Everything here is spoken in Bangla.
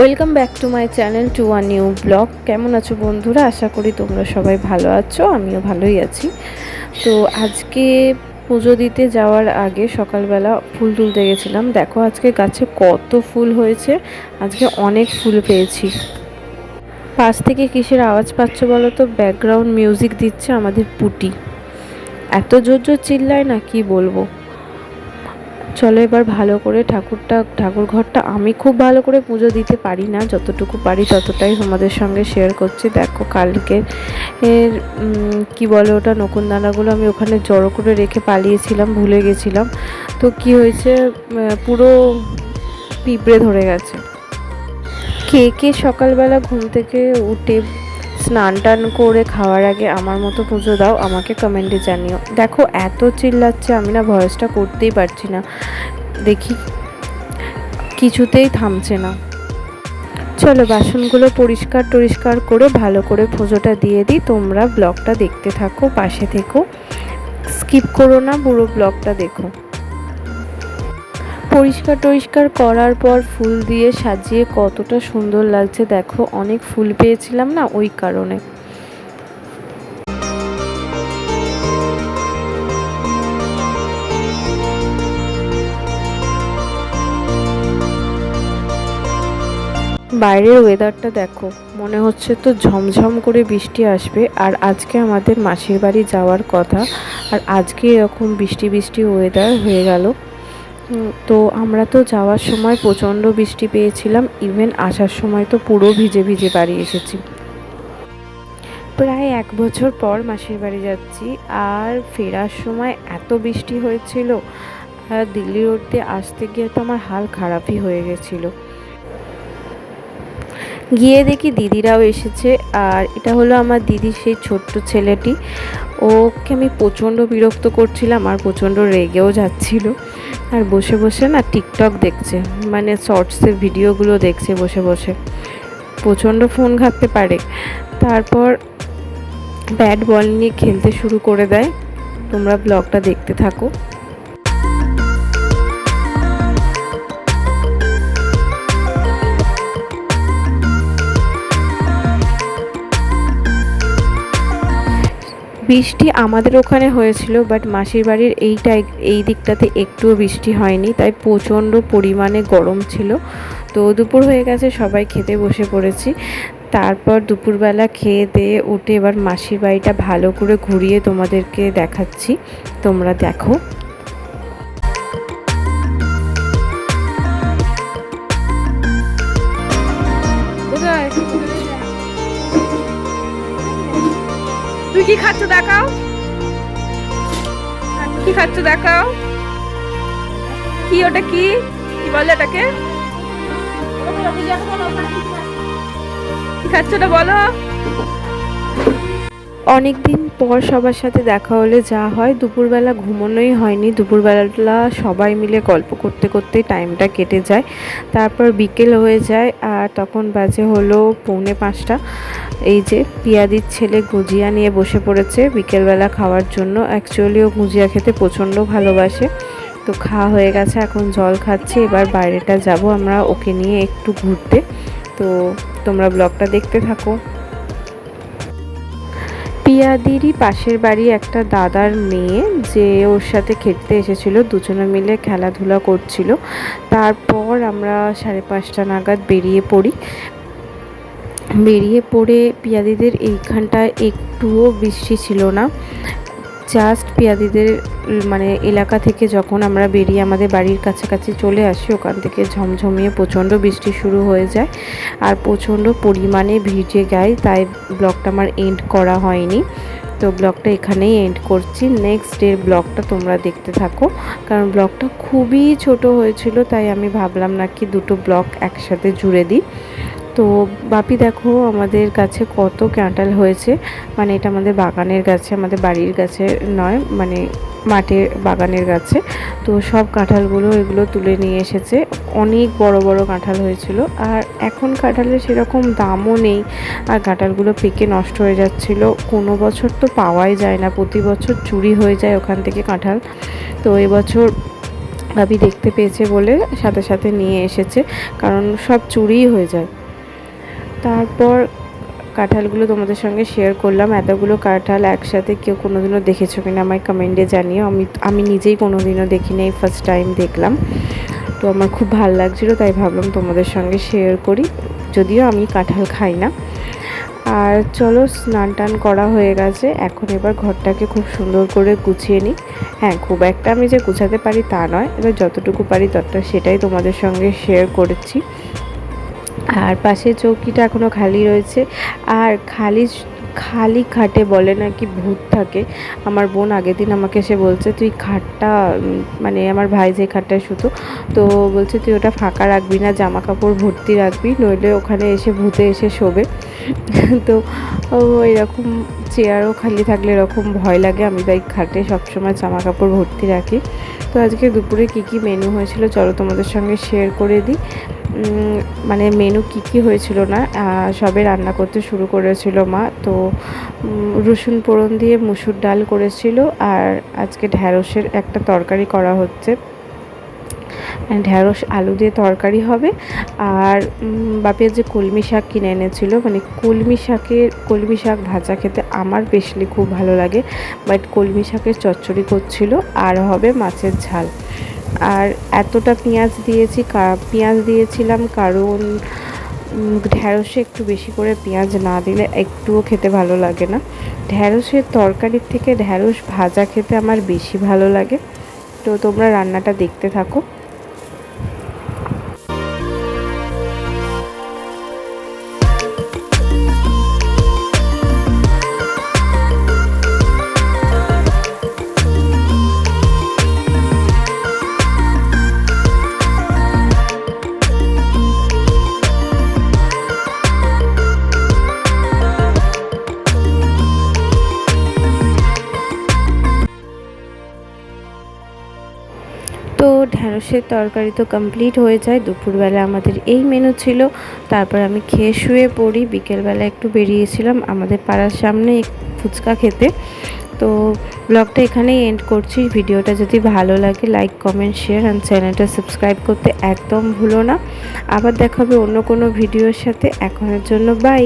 Welcome back to my channel to one new blog. কেমন আছো বন্ধুরা? আশা করি তোমরা সবাই ভালো আছো, আমিও ভালোই আছি। তো আজকে পুজো দিতে যাওয়ার আগে সকালবেলা ফুল তুলতে গেছিলাম। দেখো আজকে গাছে কত ফুল হয়েছে, আজকে অনেক ফুল পেয়েছি। পাশ থেকে কিসের আওয়াজ পাচ্ছ বলো তো? ব্যাকগ্রাউন্ড মিউজিক দিচ্ছে আমাদের পুটি। এত জোর জোর চিল্লায় না কি বলব? চলো এবার ভালো করে ঠাকুরটা, ঠাকুর ঘরটা আমি খুব ভালো করে পুজো দিতে পারি না, যতটুকু পারি ততটাই তোমাদের সঙ্গে শেয়ার করছি। দেখো কালকে এর কি বলে ওটা নকুনদানাগুলো আমি ওখানে জড়ো করে রেখে পালিয়েছিলাম, ভুলে গেছিলাম। তো কি হয়েছে পুরো পিঁপড়ে ধরে গেছে। কে কে সকালবেলা ঘুম থেকে উঠে স্নান টান করে খাওয়ার আগে আমার মতো পুজো দাও, আমাকে কমেন্টে জানিও। দেখো, এত চিল্লাচ্ছে, আমি না ভয়েসটা করতেই পারছি না। দেখি, কিছুতেই থামছে না। চলো, বাসনগুলো পরিষ্কার টরিষ্কার করে, ভালো করে পুজোটা দিয়ে দিই। তোমরা ব্লগটা দেখতে থাকো, পাশে থেকো। স্কিপ করো না, পুরো ব্লগটা দেখো। পরিষ্কার টরিষ্কার করার পর ফুল দিয়ে সাজিয়ে কতটা সুন্দর লাগছে, দেখো। অনেক ফুল পেয়েছিলাম না ওই কারণে। বাইরের ওয়েদারটা দেখো, মনে হচ্ছে তো ঝমঝম করে বৃষ্টি আসবে। আর আজকে আমাদের মাসির বাড়ি যাওয়ার কথা, আর আজকে এরকম বৃষ্টি বৃষ্টি ওয়েদার হয়ে গেল। তো আমরা তো যাওয়ার সময় প্রচণ্ড বৃষ্টি পেয়েছিলাম। ইভেন আসার সময় তো পুরো ভিজে ভিজে বাড়ি এসেছি। প্রায় এক বছর পর মাসির বাড়ি যাচ্ছি। আর ফেরার সময় এত বৃষ্টি হয়েছিল, আর দিল্লি রোড দিয়ে আসতে গিয়ে তো আমার হাল খারাপই হয়ে গেছিল। গিয়ে দেখি দিদিরাও এসেছে আর এটা হলো আমার দিদির সেই ছোট্ট ছেলেটি। ওকে আমি প্রচণ্ড বিরক্ত করছিলাম আর প্রচণ্ড রেগেও যাচ্ছিল। আর বসে বসে না টিকটক দেখছে মানে শর্টসের ভিডিওগুলো দেখছে বসে বসে। প্রচণ্ড ফোন ঘাঁটতে পারে। তারপর ব্যাট বল নিয়ে খেলতে শুরু করে দেয়। তোমরা ব্লগটা দেখতে থাকো। বৃষ্টি আমাদের ওখানে হয়েছিল বাট মাসির বাড়ির এইটা এই দিকটাতে একটুও বৃষ্টি হয়নি, তাই প্রচণ্ড পরিমাণে গরম ছিল। তো দুপুর হয়ে গেছে, সবাই খেতে বসে পড়েছি। তারপর দুপুরবেলা খেয়ে দিয়ে উঠে এবার মাসির বাড়িটা ভালো করে ঘুরিয়ে তোমাদেরকে দেখাচ্ছি। তোমরা দেখো। কি খাচ্ছ দেখাও। কি খাচ্ছ দেখাও। কি ওটা কি? কি বলে এটাকে কি খাচ্ছ ওটা বলো। অনেক দিন পর সবার সাথে দেখা হলে যা হয়, দুপুরবেলা ঘুমোনোই হয়নি। দুপুরবেলা সবাই মিলে গল্প করতে করতে টাইমটা কেটে যায়। তারপর বিকেল হয়ে যায় আর তখন বাজে হলো পৌনে পাঁচটা। এই যে পিয়াদির ছেলে গুজিয়া নিয়ে বসে পড়েছে বিকেলবেলা খাওয়ার জন্য। অ্যাকচুয়ালি ও গুজিয়া খেতে প্রচণ্ড ভালোবাসে। তো খাওয়া হয়ে গেছে, এখন জল খাচ্ছে। এবার বাইরেটা যাব আমরা, ওকে নিয়ে একটু ঘুরতে। তো তোমরা ব্লগটা দেখতে থাকো। পিয়াদিরই পাশের বাড়ি একটা দাদার মেয়ে, যে ওর সাথে খেলতে এসেছিল, দুজনে মিলে খেলাধুলা করছিল। তারপর আমরা সাড়ে পাঁচটা নাগাদ বেরিয়ে পড়ি। বেরিয়ে পড়ে পিয়াদিদের এইখানটায় একটুও বৃষ্টি ছিল না। জাস্ট পিয়াদিদের মানে এলাকা থেকে যখন আমরা বেরিয়ে আমাদের বাড়ির কাছাকাছি চলে আসি, ওখান থেকে ঝমঝমিয়ে প্রচণ্ড বৃষ্টি শুরু হয়ে যায় আর প্রচণ্ড পরিমাণে ভিজে গায় তাই ব্লগটা আমার এন্ড করা হয়নি। তো ব্লগটা এখানেই এন্ড করছি। নেক্সট ডের ব্লগটা তোমরা দেখতে থাকো। কারণ ব্লগটা খুবই ছোট হয়েছিল, তাই আমি ভাবলাম নাকি দুটো ব্লগ একসাথে জুড়ে দিই। তো বাপি দেখো আমাদের কাছে কত ক্যাঁটাল হয়েছে। মানে এটা আমাদের বাগানের গাছে, আমাদের বাড়ির গাছে নয় মানে মাঠের বাগানের গাছে। তো সব কাঁঠালগুলো এগুলো তুলে নিয়ে এসেছে। অনেক বড় বড় কাঁঠাল হয়েছিল। আর এখন কাঁঠালের সেরকম দামও নেই। আর কাঁঠালগুলো পেকে নষ্ট হয়ে যাচ্ছিল। কোনো বছর তো পাওয়াই যায় না। প্রতি বছর চুরি হয়ে যায় ওখান থেকে কাঁঠাল। তো এবছর ভাবি দেখতে পেয়েছে বলে সাথে সাথে নিয়ে এসেছে। কারণ সব চুরিই হয়ে যায়। তারপর কাঁঠালগুলো তোমাদের সঙ্গে শেয়ার করলাম। এতগুলো কাঁঠাল একসাথে কেউ কোনোদিনও দেখেছ কিনা আমায় কমেন্টে জানিও। আমি আমি নিজেই কোনোদিনও দেখিনি, এই ফার্স্ট টাইম দেখলাম। তো আমার খুব ভালো লাগছিল, তাই ভাবলাম তোমাদের সঙ্গে শেয়ার করি। যদিও আমি কাঁঠাল খাই না। আর চলো স্নান টান করা হয়ে গেছে। এখন এবার ঘরটাকে খুব সুন্দর করে গুছিয়ে নিই। হ্যাঁ খুব একটা আমি যে গুছাতে পারি তা নয়। এবার যতটুকু পারি ততটা সেটাই তোমাদের সঙ্গে শেয়ার করেছি। আর পাশে চৌকিটা এখনও খালি রয়েছে। আর খালি খালি খাটে বলে নাকি ভূত থাকে। আমার বোন আগের দিন আমাকে এসে বলছে, তুই খাটটা মানে আমার ভাই যে খাটটায় শুতো, তো বলছে তুই ওটা ফাঁকা রাখবি না জামা কাপড় ভর্তি রাখবি, নইলে ওখানে এসে ভূতে এসে শোবে। তো এরকম চেয়ারও খালি থাকলে এরকম ভয় লাগে। আমি তাই খাটে সবসময় জামা কাপড় ভর্তি রাখি। তো আজকে দুপুরে কী কী মেনু হয়েছিল চলো তোমাদের সঙ্গে শেয়ার করে দিই। মানে মেনু কি কি হয়েছিল না সবে রান্না করতে শুরু করেছিল মা। তো রসুন পোড়ন দিয়ে মুসুর ডাল করেছিল আর আজকে ঢ্যাঁড়সের একটা তরকারি করা হচ্ছে। ঢ্যাঁড়স আলু দিয়ে তরকারি হবে। আর উম, বাপি যে কলমি শাক কিনে এনেছিল মানে কলমি শাকের কলমি শাক ভাজা খেতে আমার বেশলি খুব ভালো লাগে। বাট কলমি শাকের চচ্চড়ি করছিল আর হবে মাছের ঝাল। আর এতটা পেঁয়াজ দিয়েছি পেঁয়াজ দিয়েছিলাম কারণ ঢ্যাঁড়সে একটু বেশি করে পেঁয়াজ না দিলে একটুও খেতে ভালো লাগে না। ঢ্যাঁড়সের তরকারির থেকে ঢ্যাঁড়স ভাজা খেতে আমার বেশি ভালো লাগে। তো তোমরা রান্নাটা দেখতে থাকো। ঢ্যাঁড়সের তরকারি তো কমপ্লিট হয়ে যায়। দুপুরবেলা আমাদের এই মেনু ছিল। তারপর আমি খেয়ে শুয়ে পড়ি। বিকেলবেলা একটু বেরিয়েছিলাম আমাদের পাড়ার সামনে ফুচকা খেতে। তো ব্লগটা এখানেই এন্ড করছি। ভিডিওটা যদি ভালো লাগে লাইক কমেন্ট শেয়ার অ্যান্ড চ্যানেলটা সাবস্ক্রাইব করতে একদম ভুলো না। আবার দেখা হবে অন্য কোনো ভিডিওর সাথে। এখনের জন্য বাই